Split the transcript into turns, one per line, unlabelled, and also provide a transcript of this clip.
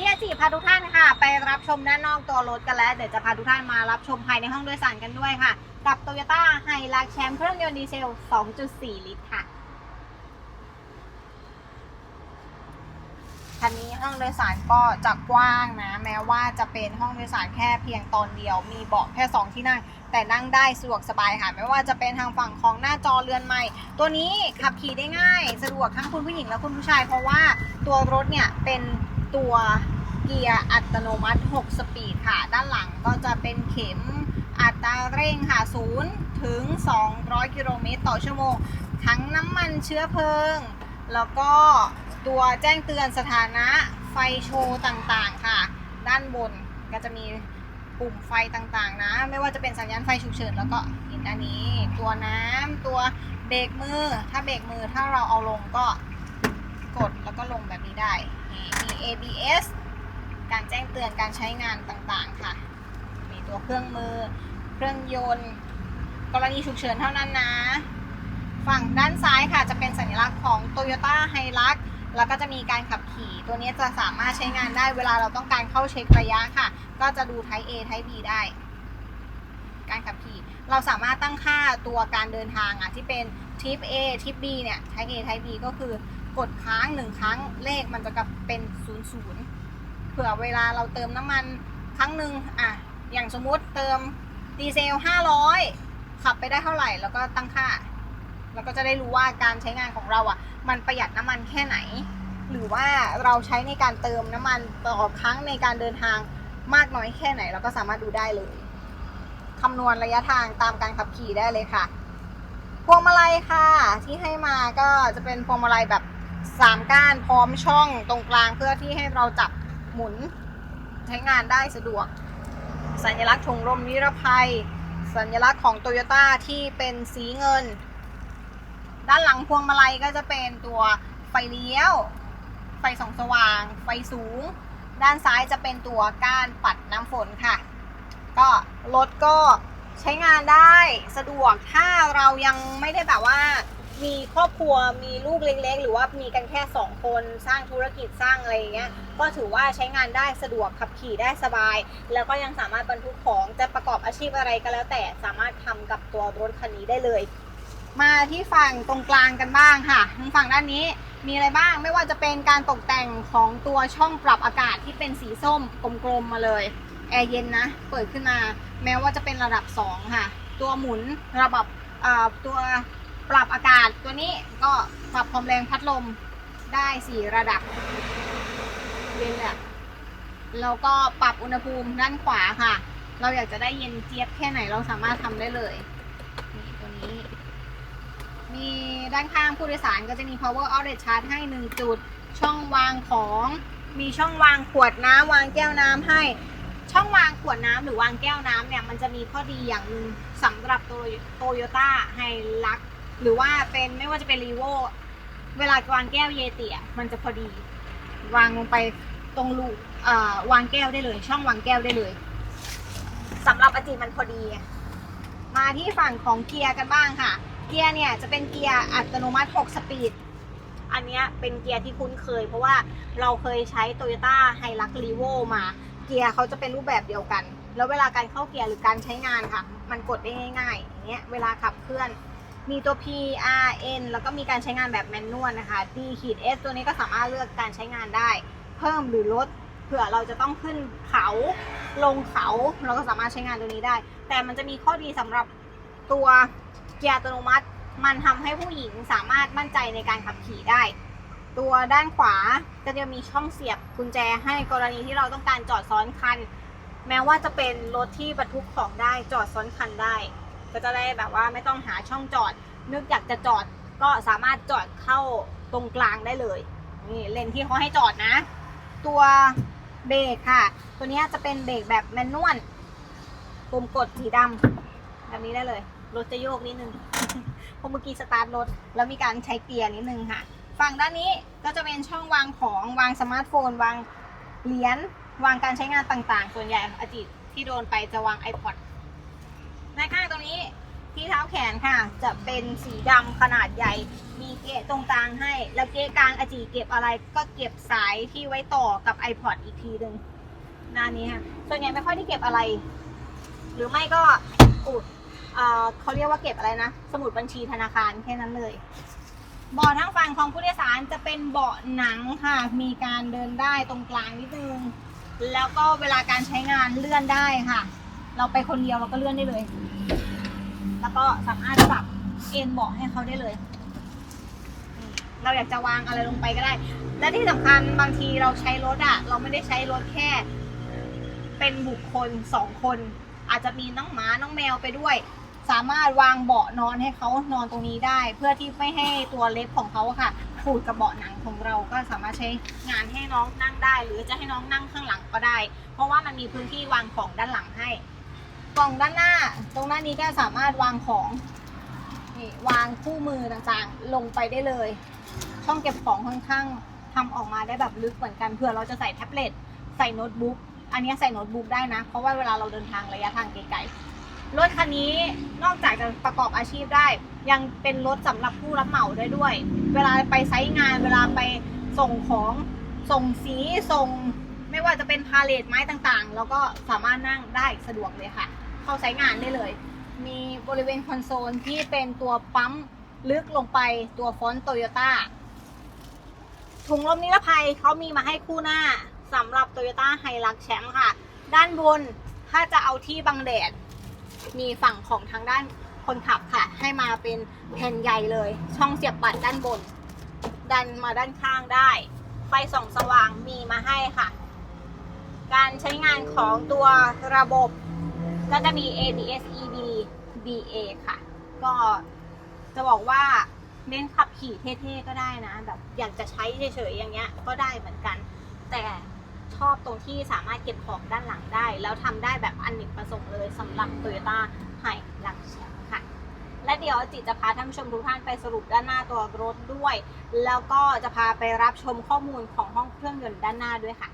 ที่อาจีพาทุกท่านค่ะ ไปรับชมด้านนอกตัวรถกันแล้ว เดี๋ยวจะพาทุกท่านมารับชมภายในห้องโดยสารกันด้วยค่ะ กับ Toyota h i l u x แชมป์เครื่องยนต์ดีเซล 2.4 ลิตรค่ะคันนี้ห้องโดยสารก็จะกว้างนะ แม้ว่าจะเป็นห้องโดยสารแค่เพียงตอนเดียว มีเบาะแค่ 2 ที่นั่ง แต่นั่งได้สะดวกสบายค่ะ ไม่ว่าจะเป็นทางฝั่งของหน้าจอเรือนใหม่ ตัวนี้ขับขี่ได้ง่าย สะดวกทั้งคุณผู้หญิงและคุณผู้ชาย เพราะว่าตัวรถเนี่ยเป็น ตัวเกียร์อัตโนมัติ 6 สปีดค่ะ ด้านหลังก็จะเป็นเข็มอัตราเร่งค่ะ 0 ถึง 200 กิโลเมตรต่อชั่วโมง ทั้งน้ำมันเชื้อเพลิง แล้วก็ตัวแจ้งเตือนสถานะไฟโชว์ต่างๆค่ะ ด้านบนก็จะมีปุ่มไฟต่างๆ นะ ไม่ว่าจะเป็นสัญญาณไฟฉุกเฉินแล้วก็เห็นอันนี้ ตัวน้ำตัวเบรกมือ ถ้าเบรกมือถ้าเราเอาลงก็ กดแล้วก็ลงแบบนี้ได้ มี ABS การแจ้งเตือนการใช้งานต่างๆค่ะ มีตัวเครื่องมือ เครื่องยนต์ กรณีฉุกเฉินเท่านั้นนะ ฝั่งด้านซ้ายค่ะจะเป็นสัญลักษณ์ของ Toyota h i l u x แล้วก็จะมีการขับขี่ตัวนี้จะสามารถใช้งานได้เวลาเราต้องการเข้าเช็คระยะค่ะ ก็จะดู Type A Type B ได้ การขับขี่ เราสามารถตั้งค่าตัวการเดินทางอะที่เป็น Tip A Tip B เนี่ย Type A Type B ก็คือ กดค้างหนึ่งครั้งเลขมันจะกลับเป็น0 0เผื่อเวลาเราเติมน้ำมันครั้งหนึ่งอะอย่างสมมุติเติมดีเซล500ขับไปได้เท่าไหร่ แล้วก็ตั้งค่าเราก็จะได้รู้ว่าการใช้งานของเราอะ มันประหยัดน้ำมันแค่ไหน หรือว่าเราใช้ในการเติมน้ำมันต่อครั้งในการเดินทางมากน้อยแค่ไหน เราก็สามารถดูได้เลยคำนวณระยะทางตามการขับขี่ได้เลยค่ะ พวงมาลัยค่ะ ที่ให้มาก็จะเป็นพวงมาลัยแบบ สามก้านพร้อมช่องตรงกลางเพื่อที่ให้เราจับหมุนใช้งานได้สะดวก สัญลักษณ์ถุงลมนิรภัย สัญลักษณ์ของโตโยต้าที่เป็นสีเงิน ด้านหลังพวงมาลัยก็จะเป็นตัวไฟเลี้ยว ไฟส่องสว่าง ไฟสูง ด้านซ้ายจะเป็นตัวก้านปัดน้ำฝนค่ะ ก็รถก็ใช้งานได้สะดวกถ้าเรายังไม่ได้แบบว่า มีครอบครัวมีลูกเล็กๆ หรือว่ามีกันแค่สองคนสร้างธุรกิจสร้างอะไรอย่างเงี้ยก็ถือว่าใช้งานได้สะดวกขับขี่ได้สบาย แล้วก็ยังสามารถบรรทุกของจะประกอบอาชีพอะไรก็แล้ว แต่สามารถทำกับตัวรถคันนี้ได้เลย มาที่ฝั่งตรงกลางกันบ้างค่ะทางฝั่งด้านนี้มีอะไรบ้างไม่ว่าจะเป็นการตกแต่งของตัวช่องปรับอากาศที่เป็นสีส้มกลมๆมาเลยแอร์เย็นนะเปิดขึ้นมา แม้ว่าจะเป็นระดับ 2 ค่ะ ตัวหมุนระบบตัว ปรับอากาศตัวนี้ก็ปรับความแรงพัดลมได้4ระดับเย็นแหละแล้วก็ปรับอุณหภูมิด้านขวาค่ะ เราอยากจะได้เย็นเจี๊ยบแค่ไหนเราสามารถทำได้เลยนี่ตัวนี้ มีด้านข้างผู้โดยสารก็จะมี power outlet charge ให้1จุด ช่องวางของมีช่องวางขวดน้ำวางแก้วน้ำให้ ช่องวางขวดน้ำหรือวางแก้วน้ำเนี่ยมันจะมีข้อดีอย่างหนึ่งสำหรับโตโยต้าไฮลัก หรือว่าเป็นไม่ว่าจะเป็นรีโวเวลาวางแก้วเยติอะมันจะพอดี วางลงไปตรงรูอ่อวางแก้วได้เลย ช่องวางแก้วได้เลยสำหรับอจีมันพอดี มาที่ฝั่งของเกียร์กันบ้างค่ะ เกียร์เนี่ยจะเป็นเกียร์อัตโนมัติ 6 สปีด อันเนี้ยเป็นเกียร์ที่คุ้นเคย เพราะว่าเราเคยใช้ Toyota h i l u x r e v o มา เกียร์เขาจะเป็นรูปแบบเดียวกัน แล้วเวลาการเข้าเกียร์หรือการใช้งานค่ะ มันกดได้ง่ายๆอย่างเงี้ยเวลาขับเคลื่อน มีตัว P R N แล้วก็มีการใช้งานแบบแมนนวลนะคะ D ขีด S ตัวนี้ก็สามารถเลือกการใช้งานได้ เพิ่มหรือลดเผื่อเราจะต้องขึ้นเขาลงเขาเราก็สามารถใช้งานตัวนี้ได้ แต่มันจะมีข้อดีสำหรับตัวเกียร์อัตโนมัติ มันทำให้ผู้หญิงสามารถมั่นใจในการขับขี่ได้ ตัวด้านขวาก็จะมีช่องเสียบกุญแจให้กรณีที่เราต้องการจอดซ้อนคัน แม้ว่าจะเป็นรถที่บรรทุกของได้จอดซ้อนคันได้ ก็จะได้แบบว่าไม่ต้องหาช่องจอด นึกอยากจะจอดก็สามารถจอดเข้าตรงกลางได้เลยนี่เลนที่เขาให้จอดนะ ตัวเบรกค่ะ ตัวนี้จะเป็นเบรกแบบแมนนวลปุ่มกดสีดำแบบนี้ได้เลยรถจะโยกนิดนึงพราะเมื่อกี้สตาร์ทรถแล้วมีการใช้เกียร์นิดนึงค่ะ ฝั่งด้านนี้ก็จะเป็นช่องวางของวางสมาร์ทโฟน วางเหรียญวางการใช้งานต่างๆ ส่วนใหญ่อาจิตที่โดนไปจะวาง iPod ในข้างตรงนี้ที่เท้าแขนค่ะ จะเป็นสีดำขนาดใหญ่ มีเกะตรงกลางให้ แล้วเกะกลางอจีเก็บอะไรก็เก็บสายที่ไว้ต่อกับ iPod อีกทีหนึ่งหน้านี้ค่ะส่วนใหญ่ไม่ค่อยได้เก็บอะไร หรือไม่ก็อุดเขาเรียกว่าเก็บอะไรนะ สมุดบัญชีธนาคารแค่นั้นเลยเบาะทั้งฝั่งของผู้โดยสารจะเป็นเบาะหนังค่ะ มีการเดินได้ตรงกลางนิดนึง แล้วก็เวลาการใช้งานเลื่อนได้ค่ะ เราไปคนเดียวเราก็เลื่อนได้เลย แล้วก็สามารถปรับเอนเบาะให้เขาได้เลย เราอยากจะวางอะไรลงไปก็ได้ และที่สำคัญบางทีเราใช้รถอะเราไม่ได้ใช้รถแค่ เป็นบุคคลสองคน อาจจะมีน้องหมาน้องแมวไปด้วย สามารถวางเบาะนอนให้เขานอนตรงนี้ได้ เพื่อที่ไม่ให้ตัวเล็บของเขาค่ะขูดกับเบาะหนังของเราก็สามารถใช้งานให้น้องนั่งได้ หรือจะให้น้องนั่งข้างหลังก็ได้ เพราะว่ามันมีพื้นที่วางของด้านหลังให้ กล่องด้านหน้า ตรงหน้านี้ก็สามารถวางของนี่วางคู่มือต่างๆ ลงไปได้เลย ช่องเก็บของค่อนข้างทำออกมาได้แบบลึกเหมือนกันเผื่อเราจะใส่แท็บเล็ตใส่โน้ตบุ๊กอันนี้ใส่โน้ตบุ๊กได้นะ เพราะว่าเวลาเราเดินทางระยะทางไกลๆรถคันนี้นอกจากจะประกอบอาชีพได้ ยังเป็นรถสำหรับผู้รับเหมาได้ด้วย เวลาไปไซต์งาน เวลาไปส่งของส่งสีส่งไม่ว่าจะเป็นพาเลทไม้ต่างๆ แล้วก็สามารถนั่งได้สะดวกเลยค่ะ เข้าใช้งานได้เลย มีบริเวณคอนโซลที่เป็นตัวปั๊มลึกลงไปตัวฟอนต์โตโยต้าถุงลมนิรภัยเขามีมาให้คู่หน้าสำหรับ Toyota h i l u x แชมป์ค่ะ ด้านบนถ้าจะเอาที่บังแดด มีฝั่งของทางด้านคนขับค่ะ ให้มาเป็นแผ่นใหญ่เลย ช่องเสียบบัตรด้านบน ดันมาด้านข้างได้ ไฟส่องสว่างมีมาให้ค่ะ การใช้งานของตัวระบบ ก็จะมี ABS EB BA ค่ะ ก็จะบอกว่าเน้นขับขี่เท่ๆก็ได้นะแบบอยากจะใช้เฉยๆอย่างเงี้ยก็ได้เหมือนกัน แต่ชอบตรงที่สามารถเก็บของด้านหลังได้ แล้วทำได้แบบอันเนกประสงค์เลยสำหรับ Toyota h i l u x แชมป์ค่ะ และเดี๋ยวจิตจะพาท่านผู้ชมทุกท่านไปสรุปด้านหน้าตัวรถด้วย แล้วก็จะพาไปรับชมข้อมูลของห้องเครื่องยนต์ด้านหน้าด้วยค่ะ